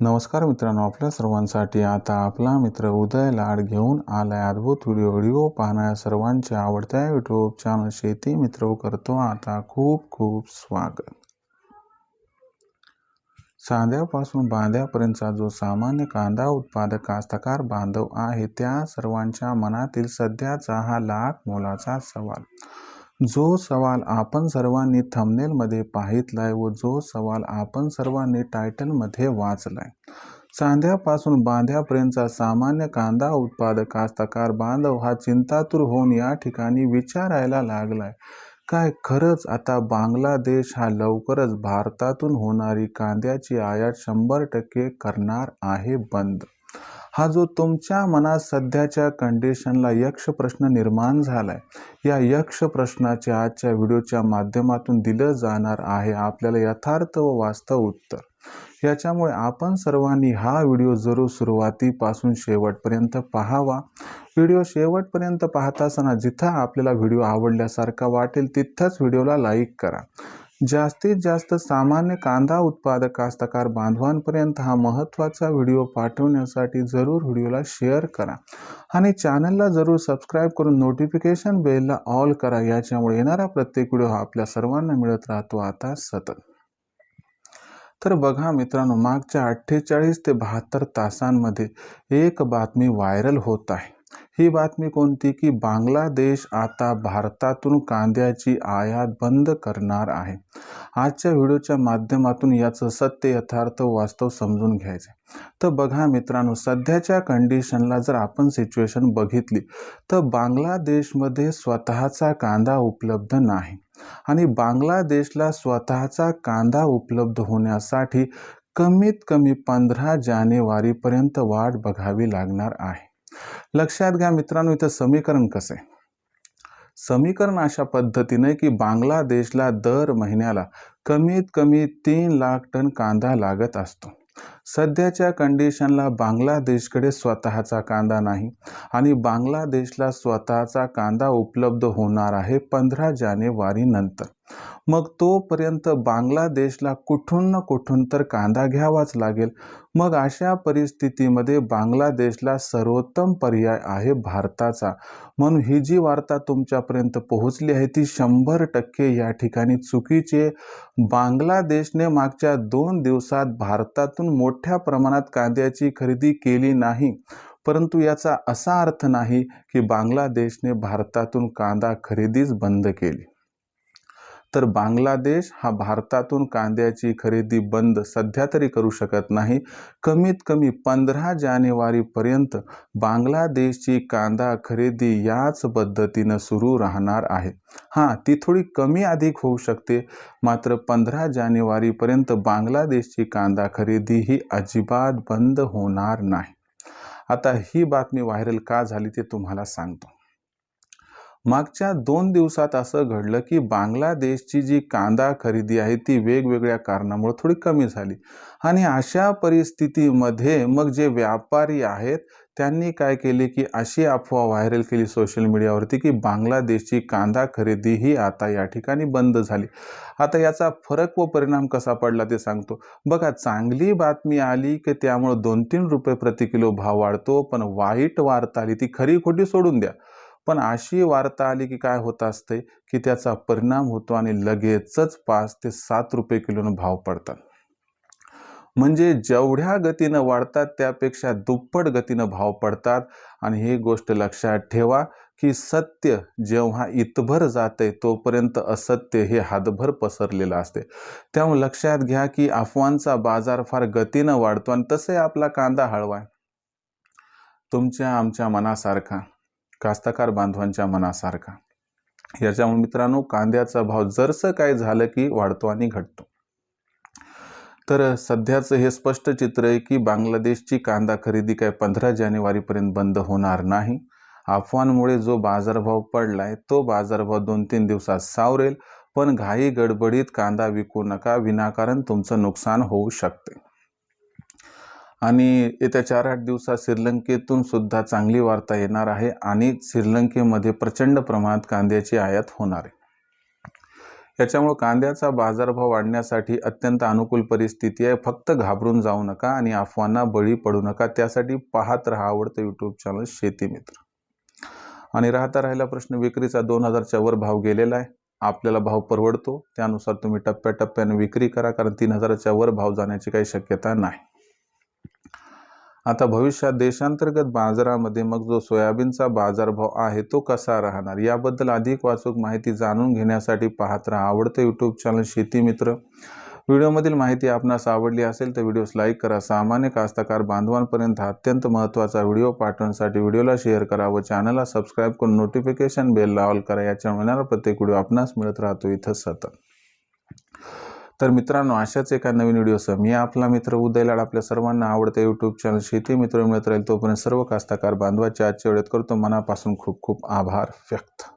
नमस्कार मित्रांनो आपल्या सर्वांसाठी आता आपला मित्र उदय लाड घेऊन आलाय अद्भुत व्हिडिओ व्हिडिओ पाहणाऱ्या सर्वांच्या आवडत्या युट्यूब चॅनल शेती मित्र करतो आता खूप खूप स्वागत. सांध्यापासून बांध्यापर्यंतचा जो सामान्य कांदा उत्पादक कास्तकार बांधव आहे त्या सर्वांच्या मनातील सध्याचा हा लाख मोलाचा सवाल. जो सवाल आपण सर्वांनी थंबनेलमध्ये पाहितलाय व जो सवाल आपण सर्वांनी टायटलमध्ये वाचलाय. चांद्यापासून बांध्यापर्यंतचा सामान्य कांदा उत्पादक कास्तकार बांधव हा चिंतातूर होऊन या ठिकाणी विचारायला लागलाय. काय खरंच आता बांगलादेश हा लवकरच भारतातून होणारी कांद्याची आयात शंभर टक्के करणार आहे बंद? हा जो तुमच्या मनात सध्याच्या कंडिशनला यक्ष प्रश्न निर्माण झालाय या यक्ष प्रश्नाचे आजच्या व्हिडिओच्या माध्यमातून दिलं जाणार आहे आपल्याला यथार्थ व वास्तव उत्तर. याच्यामुळे आपण सर्वांनी हा व्हिडिओ जरूर सुरुवातीपासून शेवटपर्यंत पाहावा. व्हिडिओ शेवटपर्यंत पाहत असताना जिथं आपल्याला व्हिडिओ आवडल्यासारखा वाटेल तिथंच व्हिडिओला लाईक करा. जास्तीत जास्त सामान्य कांदा उत्पादक कास्तकार बांधवांपर्यंत हा महत्त्वाचा व्हिडिओ पाठवण्यासाठी जरूर व्हिडिओला शेअर करा आणि चॅनलला जरूर सबस्क्राईब करून नोटिफिकेशन बेलला ऑल करा. याच्यामुळे येणारा प्रत्येक व्हिडिओ हा आपल्या सर्वांना मिळत राहतो. आता सतत. तर बघा मित्रांनो मागच्या अठ्ठेचाळीस ते बहात्तर तासांमध्ये एक बातमी व्हायरल होत आहे. ही बातमी कोणती की बांगलादेश आता भारतातून कांद्याची आयात बंद करणार आहे. आजच्या व्हिडिओच्या माध्यमातून याचं सत्य यथार्थ वास्तव समजून घ्यायचं. तर बघा मित्रांनो सध्याच्या कंडिशनला जर आपण सिच्युएशन बघितली तर बांगलादेशमध्ये स्वतःचा कांदा उपलब्ध नाही. आणि बांगलादेशला स्वतःचा कांदा उपलब्ध होण्यासाठी कमीत कमी पंधरा जानेवारीपर्यंत वाट बघावी लागणार आहे. लक्षात घ्या मित्रांनो इथं समीकरण कसं आहे? समीकरण अशा पद्धतीने की बांगलादेशला दर महिन्याला कमीत कमी तीन लाख टन कांदा लागत असतो. सध्याच्या कंडिशनला बांगलादेशकडे स्वतःचा कांदा नाही आणि बांगलादेशला स्वतःचा कांदा उपलब्ध होणार आहे पंधरा जानेवारीनंतर मग तोपर्यंत बांगलादेशला कुठून ना कुठून तर कांदा घ्यावाच लागेल. मग अशा परिस्थितीमध्ये बांगलादेशला सर्वोत्तम पर्याय आहे भारताचा. म्हणून ही जी वार्ता तुमच्यापर्यंत पोहोचली आहे ती शंभर टक्के या ठिकाणी चुकीचे बांगलादेशने मागच्या दोन दिवसात भारतातून मोठ्या प्रमाणात कांद्याची खरेदी केली नाही. परंतु याचा असा अर्थ नाही की बांगलादेशने भारतातून कांदा खरेदीच बंद केली. तर बांगलादेश हा भारतातून कांद्याची खरेदी बंद सध्या तरी करू शकत नाही. कमीत कमी पंधरा जानेवारीपर्यंत बांगलादेशची कांदा खरेदी याच पद्धतीनं सुरू राहणार आहे. हां ती थोडी कमी अधिक होऊ शकते. मात्र पंधरा जानेवारीपर्यंत बांगलादेशची कांदा खरेदी ही अजिबात बंद होणार नाही. आता ही बातमी व्हायरल का झाली ते तुम्हाला सांगतो. मागच्या दोन दिवसात असं घडलं की बांगलादेशची जी कांदा खरेदी आहे ती वेगवेगळ्या कारणामुळे थोडी कमी झाली. आणि अशा परिस्थितीमध्ये मग जे व्यापारी आहेत त्यांनी काय केले की अशी अफवा व्हायरल केली सोशल मीडियावरती की बांगलादेशची कांदा खरेदी ही आता या ठिकाणी बंद झाली. आता याचा फरक व परिणाम कसा पडला ते सांगतो. बघा चांगली बातमी आली की त्यामुळं दोन तीन रुपये प्रति किलो भाव वाढतो पण वाईट वार्ता आली ती खरी खोटी सोडून द्या. पण अशी वार्ता आली की काय होत असते की त्याचा परिणाम होतो आणि लगेचच पाच ते सात रुपये किलोनं भाव पडतात. म्हणजे जेवढ्या गतीनं वाढतात त्यापेक्षा दुप्पट गतीनं भाव पडतात. आणि ही गोष्ट लक्षात ठेवा की सत्य जेव्हा इतभर जाते तोपर्यंत असत्य हे हातभर पसरलेलं असते. त्यामुळे लक्षात घ्या की अफवांचा बाजार फार गतीनं वाढतो आणि तसे आपला कांदा हळवा तुमच्या आमच्या मनासारखा. कास्तकार बांधवांच्या मनासारखा. याच्यामुळे मित्रांनो कांद्याचा भाव जरसं काय झालं की वाढतो आणि घटतो. तर सध्याचं हे स्पष्ट चित्र आहे की बांगलादेशची कांदा खरेदी काय पंधरा जानेवारीपर्यंत बंद होणार नाही. अफवांमुळे जो बाजारभाव पडलाय तो बाजारभाव दोन तीन दिवसात सावरेल पण घाई गडबडीत कांदा विकू नका विनाकारण तुमचं नुकसान होऊ शकते. आणि येत्या चार आठ दिवसात श्रीलंकेतून सुद्धा चांगली वार्ता येणार आहे आणि श्रीलंकेमध्ये प्रचंड प्रमाणात कांद्याची आयात होणार आहे. याच्यामुळे कांद्याचा बाजारभाव वाढण्यासाठी अत्यंत अनुकूल परिस्थिती आहे. फक्त घाबरून जाऊ नका आणि अफवांना बळी पडू नका. त्यासाठी पाहत राहा आवडतं यूट्यूब चॅनल शेती मित्र. आणि राहता राहिला प्रश्न विक्रीचा दोन हजारच्या वर भाव गेलेला आहे. आपल्याला भाव परवडतो. त्यानुसार तुम्ही टप्प्याटप्प्याने विक्री करा कारण तीन हजाराच्या वर भाव जाण्याची काही शक्यता नाही. आता भविष्यात देशांतर्गत बाजारामध्ये मग जो सोयाबीनचा बाजारभाव आहे तो कसा राहणार? याबद्दल अधिक वाचूक माहिती जाणून घेण्यासाठी पाहत राहा आवडतं यूट्यूब चॅनल शेती मित्र. व्हिडिओमधील माहिती आपणास आवडली असेल तर व्हिडिओस लाईक करा. सामान्य कास्तकार बांधवांपर्यंत अत्यंत महत्त्वाचा व्हिडिओ पाठवण्यासाठी व्हिडिओला शेअर करा व चॅनलला सबस्क्राईब करून नोटिफिकेशन बेल लावल करा. याच्या मिळणारा प्रत्येक व्हिडिओ आपणास मिळत राहतो. इथं सतत. तर मित्रांनो अशाच एका नवीन व्हिडिओसह मी आपला मित्र उदय लाड आपल्या सर्वांना आवडते यूट्यूब चॅनल शेती मित्र मिळत राहील तोपर्यंत सर्व कास्तकार बांधवाच्या आजच्या वेळेत करतो. मनापासून खूप खूप आभार व्यक्त.